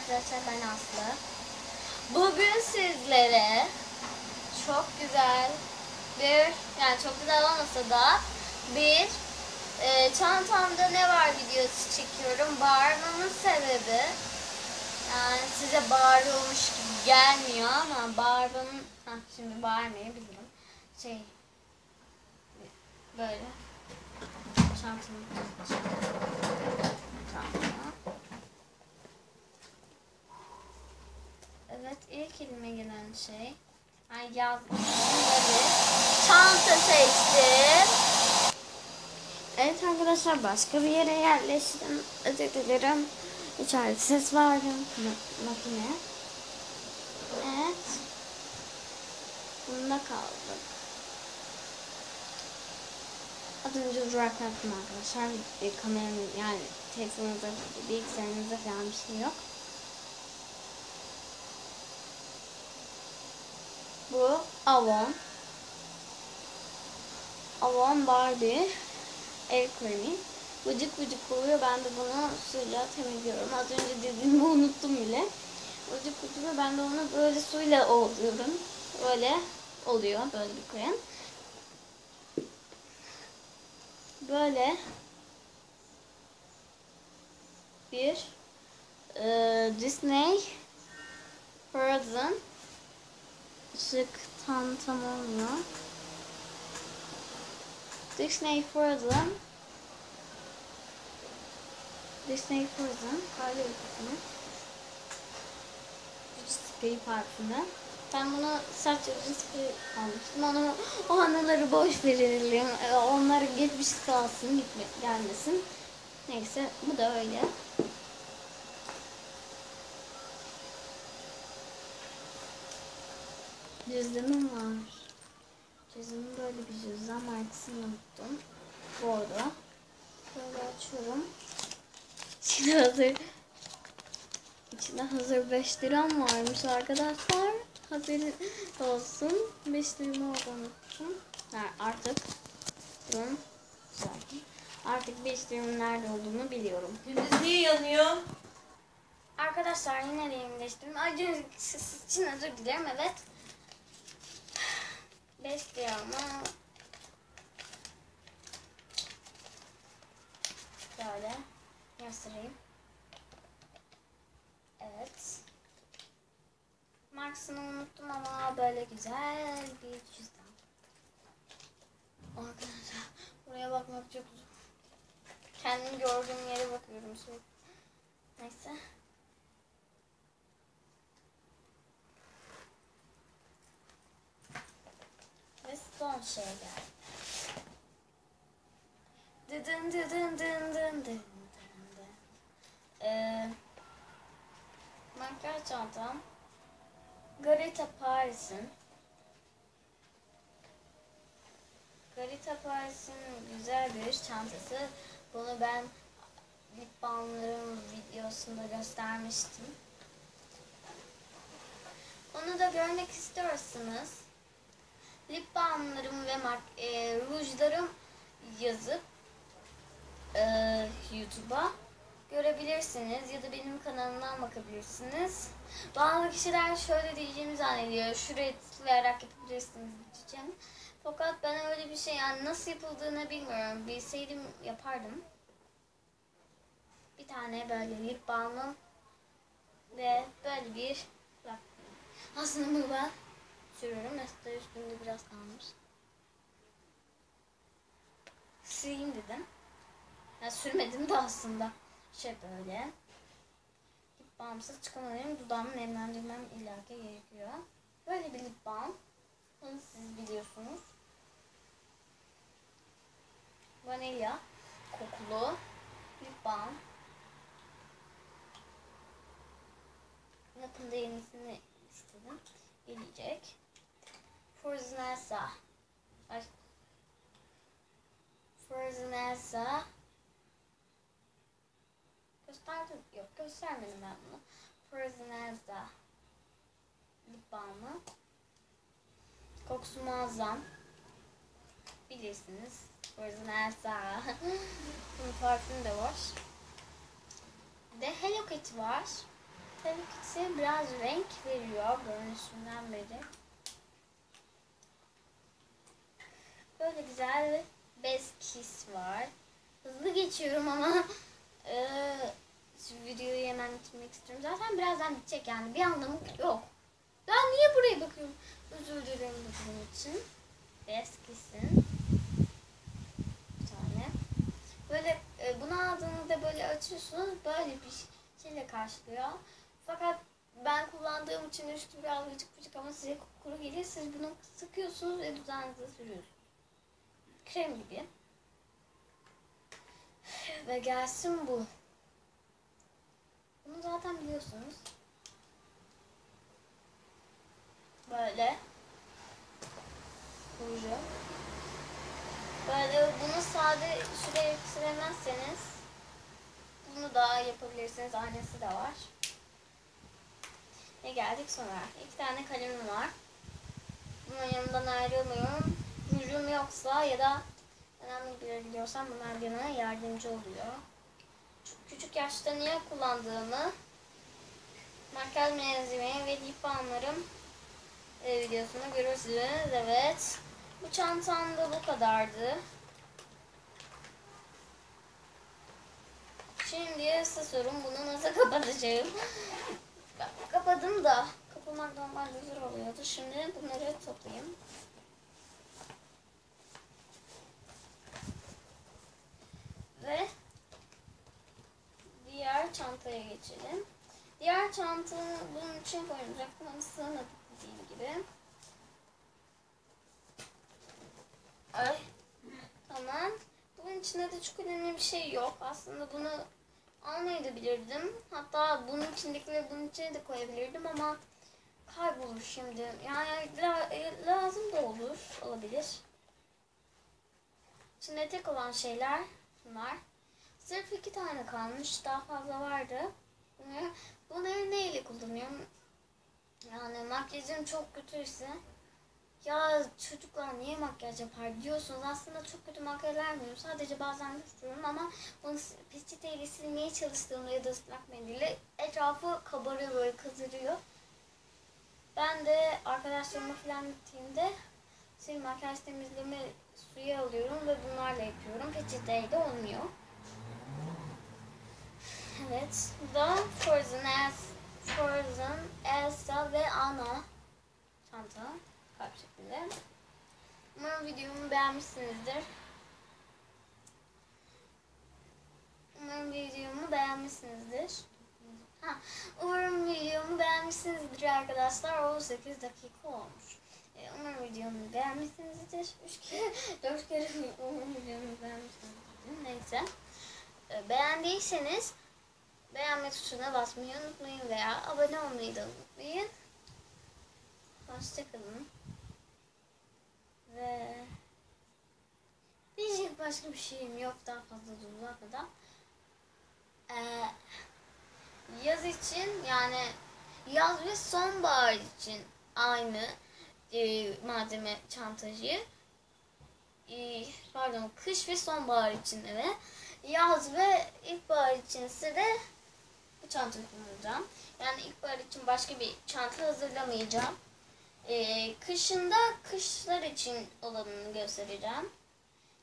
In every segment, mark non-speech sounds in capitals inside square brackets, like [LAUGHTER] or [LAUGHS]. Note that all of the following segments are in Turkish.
arkadaşlar ben Aslı. Bugün sizlere çok güzel bir yani çok güzel olmasa da bir e, çantamda ne var videosu çekiyorum. Bağırmamın sebebi yani size bağırıyormuş gibi gelmiyor ama bağırmamın Hah, şimdi bağırmayabilirim. Şey böyle çantamı çantama. Evet ilk elime gelen şey Ay yazdım. Çanta seçtim. Evet arkadaşlar başka bir yere yerleştim. Özür dilerim. İçeride ses vardı. Ma- makine. Evet. Bunda kaldık. Az önce duraklattım arkadaşlar. E, kameranın yani telefonunuzda, bilgisayarınızda falan bir şey yok. Bu Avon. Avon Barbie el kremi. Vıcık vıcık oluyor. Ben de bunu suyla temizliyorum. Az önce dediğimi [LAUGHS] unuttum bile. Vıcık vıcık. Ben de onu böyle suyla oluyorum. Böyle oluyor. Böyle bir krem. Böyle bir e, Disney Frozen Işık tam tam olmuyor. Disney Frozen Disney Frozen kahve ülkesine Güç sprey parfümü. Ben bunu saç sprey almıştım. Onu, o anıları boş verelim. Onların geçmiş kalsın gitme, gelmesin. Neyse bu da öyle. Cüzdanım var. Cüzdanım böyle bir cüzdan markasını unuttum. Bordo. Böyle açıyorum. İçinde hazır İçinde hazır 5 liram varmış arkadaşlar. Haberin olsun. 5 liramı orada unuttum. Ha, artık durun. Sakin. Artık 5 liramın nerede olduğunu biliyorum. Gündüz niye yanıyor? Arkadaşlar yine rengini değiştirdim. Acı siz için özür dilerim evet. 5 liramı böyle göstereyim. Evet. Markasını unuttum ama böyle güzel bir cüzdan. Arkadaşlar buraya bakmak çok zor. Kendim gördüğüm yere bakıyorum sürekli. Neyse. Ve şey geldi. Dıdın dıdın dın dın dın dın dın. Ee, makyaj. Garita Paris'in Garita Paris'in güzel bir çantası. Bunu ben lip balmlarım videosunda göstermiştim. Onu da görmek istiyorsanız lip balmlarım ve mak e, rujlarım yazıp e, YouTube'a görebilirsiniz ya da benim kanalımdan bakabilirsiniz. Bazı kişiler şöyle diyeceğimi zannediyor. Şuraya tıklayarak yapabilirsiniz diyeceğim. Fakat ben öyle bir şey yani nasıl yapıldığını bilmiyorum. Bilseydim yapardım. Bir tane böyle lip balmım ve böyle bir bak. Aslında bunu ben sürüyorum. Mesela üstünde biraz kalmış. Sileyim dedim. Ya sürmedim de aslında. Şey böyle. Lip balmsız çıkamalıyım. Dudağımı nemlendirmem illaki gerekiyor. Böyle bir lip balm. Bunu siz biliyorsunuz. Vanilya kokulu lip balm. Yakında yenisini istedim. Gelecek. Frozen Elsa. Ay. Frozen Elsa. Gösterdim. Yok göstermedim ben bunu. Frozen Elsa. Lip balmı. Kokusu muazzam. Bilirsiniz. Frozen Elsa. [LAUGHS] Bunun parfümü de var. Bir de Hello Kitty var. Hello Kitty biraz renk veriyor görünüşünden beri. Böyle güzel bir bez kiss var. Hızlı geçiyorum ama şu videoyu hemen bitirmek istiyorum. Zaten birazdan bitecek yani bir anlamı yok. Ben niye buraya bakıyorum? Özür dilerim bu durum için. Bez kiss'in bir tane. Böyle e, bunu aldığınızda böyle açıyorsunuz böyle bir şeyle karşılıyor. Fakat ben kullandığım için üstü biraz vıcık vıcık ama size kuru gelir. Siz bunu sıkıyorsunuz ve dudağınıza sürüyorsunuz. Krem gibi. Ve gelsin bu. Bunu zaten biliyorsunuz. Böyle. Ruju. Böyle bunu sade şuraya süremezseniz bunu da yapabilirsiniz. Aynası da var. Ve geldik sonra. İki tane kalemim var. Bunun yanından ayrılmıyorum. Rujum yoksa ya da önemli bir yere gidiyorsam bunlar bana yardımcı oluyor. Çok küçük yaşta niye kullandığımı makyaj malzememi ve lip balmlarım e, videosunu görürsünüz. Evet. Bu çantam da bu kadardı. Şimdi size sorun bunu nasıl [LAUGHS] kapatacağım. Kapadım da kapamak normalde zor oluyordu. Şimdi bunları toplayayım. Ve diğer çantaya geçelim. Diğer çantanı bunun için koyacaktım ama sığmadı dediğim gibi. Ay. Tamam. Bunun içinde de çok önemli bir şey yok. Aslında bunu almayı bilirdim. Hatta bunun içindekileri bunun içine de koyabilirdim ama kaybolur şimdi. Yani e, lazım da olur. Olabilir. Şimdi tek olan şeyler bunlar. Sırf iki tane kalmış. Daha fazla vardı. Bunları, neyle kullanıyorum? Yani makyajım çok kötüyse ya çocuklar niye makyaj yapar diyorsunuz. Aslında çok kötü makyaj vermiyorum. Sadece bazen düşürüyorum ama onu peçeteyle silmeye çalıştığımda ya da ıslak mendille etrafı kabarıyor böyle kızarıyor. Ben de arkadaşlarıma falan gittiğimde sil makyaj temizleme suyu alıyorum ve bunlarla yapıyorum. Peçeteyle olmuyor. Evet. Da Frozen, Els- Frozen, Elsa ve Anna çanta kalp şeklinde. Umarım videomu beğenmişsinizdir. Umarım videomu beğenmişsinizdir. Ha, umarım videomu beğenmişsinizdir arkadaşlar. 18 dakika olmuş. E, umarım videomu beğenmişsinizdir. 3 kere, [LAUGHS] 4 kere umarım videomu beğenmişsinizdir. Neyse. E, beğendiyseniz beğenme tuşuna basmayı unutmayın veya abone olmayı da unutmayın. Hoşçakalın. Ve diyecek başka bir şeyim yok daha fazla uzatmadan. Ee, yaz için yani yaz ve sonbahar için aynı e, malzeme çantacı. E, pardon kış ve sonbahar için de yaz ve ilkbahar için ise de bu çantayı kullanacağım. Yani ilkbahar için başka bir çanta hazırlamayacağım. Ee, kışında kışlar için olanını göstereceğim.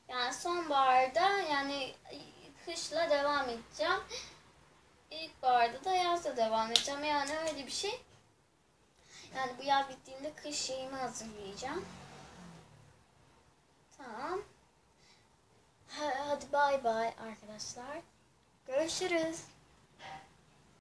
Yani sonbaharda yani kışla devam edeceğim. İlkbaharda da yazla devam edeceğim. Yani öyle bir şey. Yani bu yaz bittiğinde kış şeyimi hazırlayacağım. Tamam. Ha- Hadi bay bay arkadaşlar. Görüşürüz.